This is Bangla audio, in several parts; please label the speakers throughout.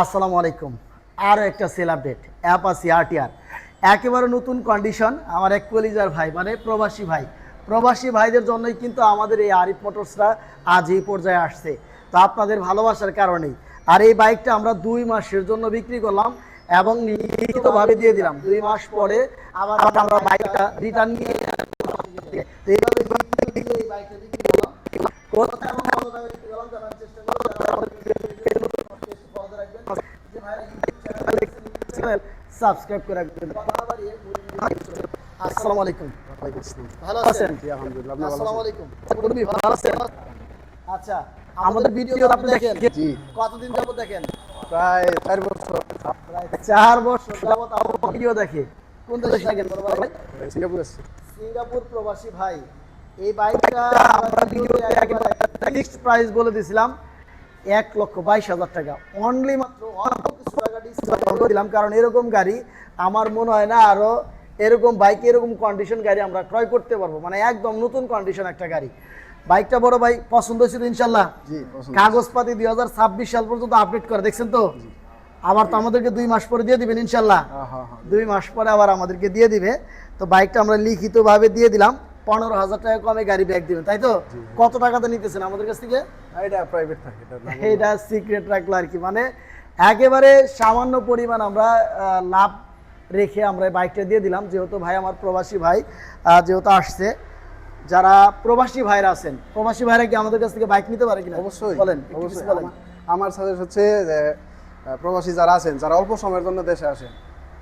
Speaker 1: আসসালামু আলাইকুম। আরও একটা সেল আপডেট অ্যাপাসি আরটিআর একেবারে নতুন কন্ডিশন আমার এক ভাই মানে প্রবাসী ভাই। প্রবাসী ভাইদের জন্যই কিন্তু আমাদের এই আরিফ মোটরসরা আজ এই পর্যায়ে আসছে। তো আপনাদের ভালোবাসার কারণেই। আর এই বাইকটা আমরা দুই মাসের জন্য বিক্রি করলাম এবং লিখিতভাবে দিয়ে দিলাম। দুই মাস পরে আবার আমরা বাইকটা রিটার্ন নিয়ে এইভাবে করব যারা আমাদের ভিডিওটি ফলো রাখবেন যে ভাইরা ইউটিউব চ্যানেল সাবস্ক্রাইব করে রাখবেন। আসসালামু আলাইকুম। ভালো আছেন?
Speaker 2: আলহামদুলিল্লাহ
Speaker 1: আসসালামু আলাইকুম। ভালো আছেন? আচ্ছা আমাদের ভিডিও আপনি দেখেন?
Speaker 2: জি।
Speaker 1: কতদিন যাবত দেখেন?
Speaker 2: প্রায় চার বছর।
Speaker 1: প্রায় চার বছর যাবত আমার ভিডিও দেখে। কোন দেশে থাকেন বড় ভাই?
Speaker 2: সিঙ্গাপুর
Speaker 1: সিঙ্গাপুর প্রবাসী ভাই। এই বাইকটা আমরা ভিডিওতে একেবারে ফিক্সড প্রাইস বলে দিয়েছিলাম এক লক্ষ বাইশ হাজার টাকা। অনলি মাত্র অল্প কিছু টাকা দিলাম কারণ এরকম গাড়ি আমার মনে হয় না আরও এরকম বাইক এরকম কন্ডিশন গাড়ি আমরা ক্রয় করতে পারব। মানে একদম নতুন কন্ডিশন একটা গাড়ি। বাইকটা বড় ভাই পছন্দ হয়েছিল ইনশাল্লাহ। কাগজপাতি দুই হাজার ছাব্বিশ সাল পর্যন্ত আপডেট করে দেখছেন তো? আবার তো আমাদেরকে দুই মাস পরে দিয়ে দিবেন ইনশাল্লাহ।
Speaker 2: হ্যাঁ হ্যাঁ হ্যাঁ।
Speaker 1: দুই মাস পরে আবার আমাদেরকে দিয়ে দিবে। তো বাইকটা আমরা লিখিতভাবে দিয়ে দিলাম পনেরো হাজার টাকা কমে গাড়ি ব্যাগ দিবেন তাই তো? কত টাকাতে নিতেছেন আমাদের কাছ থেকে?
Speaker 2: প্রাইভেট। এটা
Speaker 1: সিক্রেট রাখল আর কি মানে একেবারে সামান্য পরিমাণ আমরা লাভ রেখে আমরা বাইকটা দিয়ে দিলাম। যেহেতু ভাই আমার প্রবাসী ভাই যেহেতু আসছে যারা প্রবাসী ভাইরা আছেন প্রবাসী ভাইরা কি আমাদের কাছ থেকে বাইক নিতে পারে কিনা?
Speaker 2: অবশ্যই
Speaker 1: বলেন
Speaker 2: অবশ্যই।
Speaker 1: বলেন।
Speaker 2: আমার- সাথে হচ্ছে যে প্রবাসী যারা আছেন যারা অল্প সময়ের জন্য দেশে আসেন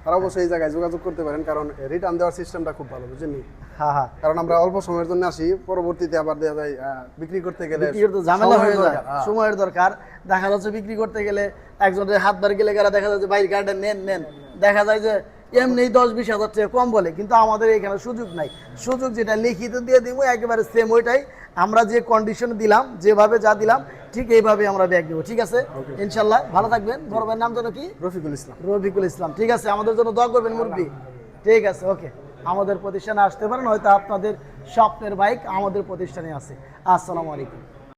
Speaker 2: তারা অবশ্যই এই জায়গায় যোগাযোগ করতে পারেন কারণ রিটার্ন দেওয়ার সিস্টেমটা খুব ভালো বুঝেন
Speaker 1: হ্যাঁ হ্যাঁ।
Speaker 2: কারণ আমরা অল্প সময়ের জন্য আসি পরবর্তীতে আবার দেওয়া যায় বিক্রি করতে গেলে
Speaker 1: ঝামেলা হয়ে যায়
Speaker 2: হ্যাঁ।
Speaker 1: সময়ের দরকার। দেখা যাচ্ছে বিক্রি করতে গেলে একজনের হাত বার গেলে গেলে দেখা যাচ্ছে বাইর গার্ডেন নেন নেন। দেখা যায় যে এমনি দশ বিশ হাজার টাকা কম বলে কিন্তু আমাদের এখানে সুযোগ নাই। সুযোগ যেটা লিখিত দিয়ে দিব একেবারে সেম ওইটাই। আমরা যে কন্ডিশন দিলাম যেভাবে যা দিলাম ঠিক এইভাবে আমরা ব্যাগ দেবো ঠিক আছে? ইনশাল্লাহ ভালো থাকবেন। বড় ভাইয়ের নাম যেন কি?
Speaker 2: রফিকুল ইসলাম।
Speaker 1: রফিকুল ইসলাম ঠিক আছে? আমাদের জন্য দোয়া করবেন মুরব্বী। ঠিক আছে ওকে আমাদের প্রতিষ্ঠানে আসতে পারেন হয়তো আপনাদের স্বপ্নের বাইক আমাদের প্রতিষ্ঠানে আছে। আসসালামু আলাইকুম।